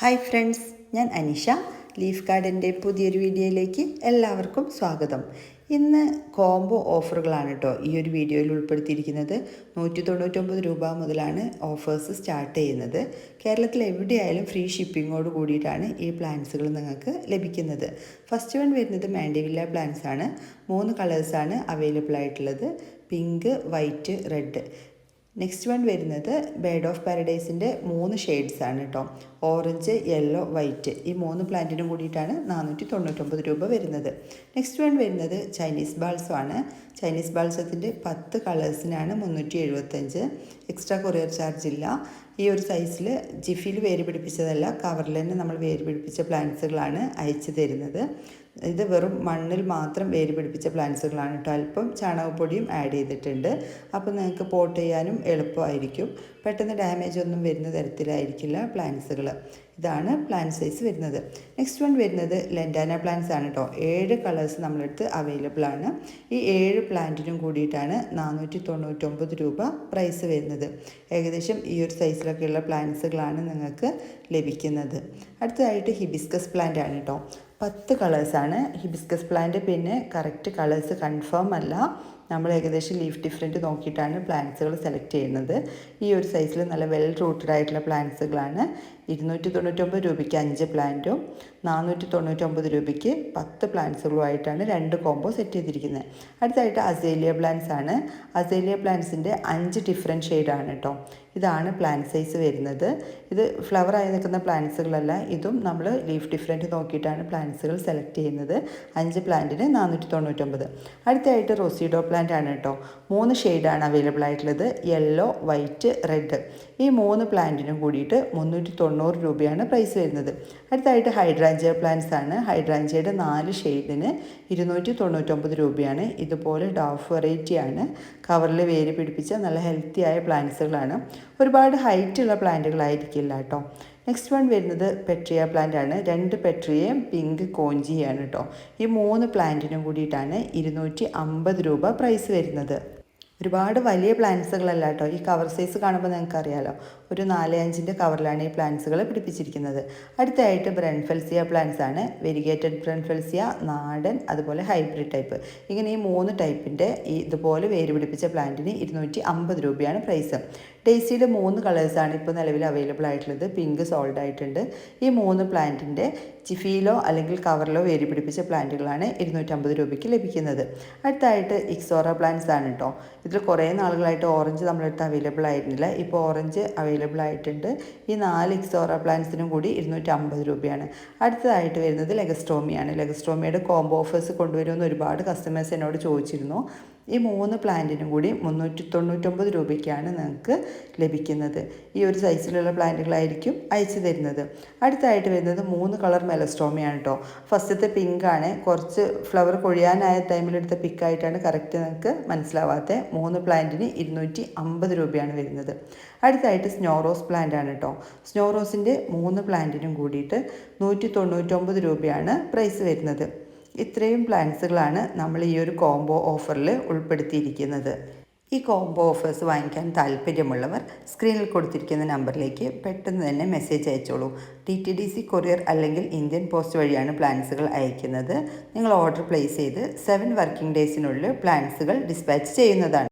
Hi friends ഞാൻ Anisha. Leaf ഗാർഡന്റെ പുതിയൊരു വീഡിയോയിലേക്ക് എല്ലാവർക്കും സ്വാഗതം. ഇന്ന് കോംബോ ഓഫറുകളാണ് കേട്ടോ ഈ ഒരു വീഡിയോയിൽ ഉൾപ്പെടുത്തിയിരിക്കുന്നത്. നൂറ്റി തൊണ്ണൂറ്റൊമ്പത് രൂപ മുതലാണ് ഓഫേഴ്സ് സ്റ്റാർട്ട് ചെയ്യുന്നത്. കേരളത്തിൽ എവിടെയായാലും ഫ്രീ ഷിപ്പിങ്ങോട് കൂടിയിട്ടാണ് ഈ പ്ലാൻസുകൾ നിങ്ങൾക്ക് ലഭിക്കുന്നത്. ഫസ്റ്റ് വൺ വരുന്നത് മാൻഡിവില്ല പ്ലാൻസ് ആണ് മൂന്ന് കളേഴ്സാണ് അവൈലബിൾ ആയിട്ടുള്ളത് pink white red. Next one വരുന്നത് ബേഡ് ഓഫ് പാരഡൈസിന്റെ മൂന്ന് ഷെയ്ഡ്സ് ആണ് കേട്ടോ ഓറഞ്ച് യെല്ലോ വൈറ്റ് ഈ മൂന്ന് പ്ലാന്റിനും കൂടിയിട്ടാണ് നാനൂറ്റി തൊണ്ണൂറ്റൊമ്പത് രൂപ വരുന്നത്. നെക്സ്റ്റ് വൺ വരുന്നത് ചൈനീസ് ബാൾസം ആണ്. ചൈനീസ് ബാൾസത്തിന്റെ പത്ത് കളേഴ്സിനാണ് മുന്നൂറ്റി എഴുപത്തഞ്ച് എക്സ്ട്രാ കൊറിയർ ചാർജ് ഇല്ല. ഈ ഒരു സൈസിൽ ജിഫിയിൽ വേര് പിടിപ്പിച്ചതല്ല കവറിൽ തന്നെ നമ്മൾ വേര് പിടിപ്പിച്ച പ്ലാന്റ്സുകളാണ് അയച്ചു തരുന്നത്. ഇത് വെറും മണ്ണിൽ മാത്രം വേര് പിടിപ്പിച്ച പ്ലാന്റ്സുകളാണ് കേട്ടോ. അല്പം ചാണകപ്പൊടിയും ആഡ് ചെയ്തിട്ടുണ്ട്. അപ്പോൾ നിങ്ങൾക്ക് പോട്ട് ചെയ്യാനും എളുപ്പമായിരിക്കും. പെട്ടെന്ന് ഡാമേജ് ഒന്നും വരുന്ന തരത്തിലായിരിക്കില്ല പ്ലാന്റ്സുകൾ ഇതാണ് പ്ലാന്റ് സൈസ് വരുന്നത്. നെക്സ്റ്റ് വൺ വരുന്നത് ലെൻഡാന പ്ലാന്റ്സ് ആണ് കേട്ടോ. ഏഴ് കളേഴ്സ് നമ്മളടുത്ത് അവൈലബിൾ ആണ്. ഈ ഏഴ് പ്ലാന്റിനും കൂടിയിട്ടാണ് നാനൂറ്റി തൊണ്ണൂറ്റൊമ്പത് രൂപ പ്രൈസ് വരുന്നത്. ഏകദേശം ഈ ഒരു സൈസിലൊക്കെയുള്ള പ്ലാന്റ്സുകളാണ് നിങ്ങൾക്ക് ലഭിക്കുന്നത്. അടുത്തതായിട്ട് ഹിബിസ്കസ് പ്ലാന്റ് ആണ് കേട്ടോ. പത്ത് കളേഴ്സാണ് ഹിബിസ്കസ് പ്ലാന്റ് പിന്നെ കറക്റ്റ് കളേഴ്സ് കൺഫേം അല്ല. നമ്മൾ ഏകദേശം ലീഫ് ഡിഫറെന്റ് നോക്കിയിട്ടാണ് പ്ലാന്റ്സുകൾ സെലക്ട് ചെയ്യുന്നത്. ഈ ഒരു സൈസിൽ നല്ല വെൽ റൂട്ടഡ് ആയിട്ടുള്ള പ്ലാന്റ്സുകളാണ് ഇരുന്നൂറ്റി തൊണ്ണൂറ്റൊമ്പത് രൂപയ്ക്ക് അഞ്ച് പ്ലാന്റും നാനൂറ്റി തൊണ്ണൂറ്റൊമ്പത് രൂപയ്ക്ക് പത്ത് പ്ലാന്റ്സുകളുമായിട്ടാണ് രണ്ട് കോംബോ സെറ്റ് ചെയ്തിരിക്കുന്നത്. അടുത്തായിട്ട് അസേലിയ പ്ലാന്റ്സ് ആണ്. അസേലിയ പ്ലാന്റ്സിന്റെ അഞ്ച് ഡിഫറെന്റ് ഷെയ്ഡാണ് കേട്ടോ ഇതാണ് പ്ലാന്റ് സൈസ് വരുന്നത്. ഇത് ഫ്ലവർ ആയി നിൽക്കുന്ന പ്ലാന്റ്സുകളല്ല ഇതും നമ്മൾ ലീഫ് ഡിഫറെന്റ് നോക്കിയിട്ടാണ് പ്ലാന്റ്സുകൾ സെലക്ട് ചെയ്യുന്നത്. അഞ്ച് പ്ലാന്റിന് നാനൂറ്റി തൊണ്ണൂറ്റൊമ്പത് അടുത്തായിട്ട് റോസിഡോ ആണ് കേട്ടോ. മൂന്ന് ഷെയ്ഡാണ് അവൈലബിൾ ആയിട്ടുള്ളത്. യെല്ലോ വൈറ്റ് റെഡ് ഈ മൂന്ന് പ്ലാന്റിനും കൂടിയിട്ട് മുന്നൂറ്റി തൊണ്ണൂറ് രൂപയാണ് പ്രൈസ് വരുന്നത്. അടുത്തായിട്ട് ഹൈഡ്രാഞ്ചിയ പ്ലാന്റ്സ് ആണ്. ഹൈഡ്രാഞ്ചിയയുടെ നാല് ഷെയ്ഡിന് ഇരുന്നൂറ്റി തൊണ്ണൂറ്റൊമ്പത് രൂപയാണ്. ഇതുപോലെ ഡാഫ് വെറൈറ്റി ആണ്. കവറിൽ വേര് പിടിപ്പിച്ച നല്ല ഹെൽത്തി ആയ പ്ലാന്റ്സുകളാണ് ഒരുപാട് ഹൈറ്റ് ഉള്ള പ്ലാന്റുകളായിരിക്കില്ല കേട്ടോ. നെക്സ്റ്റ് വൺ വരുന്നത് പെട്രിയ പ്ലാന്റ് ആണ്. രണ്ട് പെട്രിയയും പിങ്ക് കോഞ്ചിയാണ് കേട്ടോ ഈ മൂന്ന് പ്ലാന്റിനും കൂടിയിട്ടാണ് ഇരുന്നൂറ്റി അമ്പത് രൂപ പ്രൈസ് വരുന്നത്. ഒരുപാട് വലിയ പ്ലാന്റ്സുകളല്ല കേട്ടോ ഈ കവർ സൈസ് കാണുമ്പോൾ നിങ്ങൾക്ക് അറിയാലോ ഒരു നാല് അഞ്ചിന്റെ കവറിലാണ് ഈ പ്ലാന്റ്സുകൾ പിടിപ്പിച്ചിരിക്കുന്നത്. അടുത്തായിട്ട് ബ്രൺഫെൽസിയ പ്ലാന്റ്സ് ആണ്. വെരിഗേറ്റഡ് ബ്രൺഫെൽസിയ നാടൻ അതുപോലെ ഹൈബ്രിഡ് ടൈപ്പ് ഇങ്ങനെ ഈ മൂന്ന് ടൈപ്പിന്റെ ഇതുപോലെ വേര് പിടിപ്പിച്ച പ്ലാന്റിന് ഇരുന്നൂറ്റി അമ്പത് രൂപയാണ് പ്രൈസ് ഡേസിയുടെ മൂന്ന് കളേഴ്സാണ് ഇപ്പോൾ നിലവിൽ അവൈലബിൾ ആയിട്ടുള്ളത്. പിങ്ക് സോൾഡ് ആയിട്ടുണ്ട്. ഈ മൂന്ന് പ്ലാന്റിന്റെ ചിഫിയിലോ അല്ലെങ്കിൽ കവറിലോ വേരി പിടിപ്പിച്ച പ്ലാന്റുകളാണ് ഇരുന്നൂറ്റമ്പത് രൂപയ്ക്ക് ലഭിക്കുന്നത്. അടുത്തായിട്ട് ഇക്സോറ പ്ലാന്റ്സ് ആണ് കേട്ടോ ഇതിൽ കുറേ നാളുകളായിട്ട് ഓറഞ്ച് നമ്മളടുത്ത് അവൈലബിൾ ആയിരുന്നില്ല. ഇപ്പോൾ ഓറഞ്ച് അവൈലബിൾ ആയിട്ടുണ്ട്. ഈ നാല് ഇക്സോറ പ്ലാന്റ്സിനും കൂടി ഇരുന്നൂറ്റമ്പത് രൂപയാണ്. അടുത്തതായിട്ട് വരുന്നത് ലെഗസ്ട്രോമിയാണ് ലെഗസ്ട്രോമിയുടെ കോംബോ ഓഫേഴ്സ് കൊണ്ടുവരുമെന്ന് ഒരുപാട് കസ്റ്റമേഴ്സ് എന്നോട് ചോദിച്ചിരുന്നു. ഈ മൂന്ന് പ്ലാന്റിനും കൂടി മുന്നൂറ്റി തൊണ്ണൂറ്റൊമ്പത് രൂപയ്ക്കാണ് നിങ്ങൾക്ക് ലഭിക്കുന്നത്. ഈ ഒരു സൈസിലുള്ള പ്ലാന്റുകളായിരിക്കും അയച്ചു തരുന്നത്. അടുത്തായിട്ട് വരുന്നത് മൂന്ന് കളർ മെലസ്ട്രോമിയാണ് കേട്ടോ ഫസ്റ്റത്തെ പിങ്കാണ് കുറച്ച് ഫ്ലവർ കൊഴിയാനായ ടൈമിലെടുത്ത പിക്കായിട്ടാണ് കറക്റ്റ് നിങ്ങൾക്ക് മനസ്സിലാവാത്ത. മൂന്ന് പ്ലാന്റിന് ഇരുന്നൂറ്റി അമ്പത് രൂപയാണ് വരുന്നത്. അടുത്തായിട്ട് സ്നോറോസ് പ്ലാന്റ് ആണ് കേട്ടോ സ്നോറോസിന്റെ മൂന്ന് പ്ലാന്റിനും കൂടിയിട്ട് നൂറ്റി തൊണ്ണൂറ്റൊമ്പത് രൂപയാണ് പ്രൈസ് വരുന്നത്. ഇത്രയും പ്ലാന്റ്സുകളാണ് നമ്മൾ ഈ ഒരു കോംബോ ഓഫറിൽ ഉൾപ്പെടുത്തിയിരിക്കുന്നത്. ഈ കോംബോ ഓഫേഴ്സ് വാങ്ങിക്കാൻ താല്പര്യമുള്ളവർ സ്ക്രീനിൽ കൊടുത്തിരിക്കുന്ന നമ്പറിലേക്ക് പെട്ടെന്ന് തന്നെ മെസ്സേജ് അയച്ചോളൂ. T T D C courier അല്ലെങ്കിൽ ഇന്ത്യൻ പോസ്റ്റ് വഴിയാണ് പ്ലാൻസുകൾ അയക്കുന്നത്. നിങ്ങൾ ഓർഡർ പ്ലേസ് ചെയ്ത് സെവൻ വർക്കിംഗ് ഡേയ്സിനുള്ളിൽ പ്ലാൻസുകൾ ഡിസ്പാച്ച് ചെയ്യുന്നതാണ്.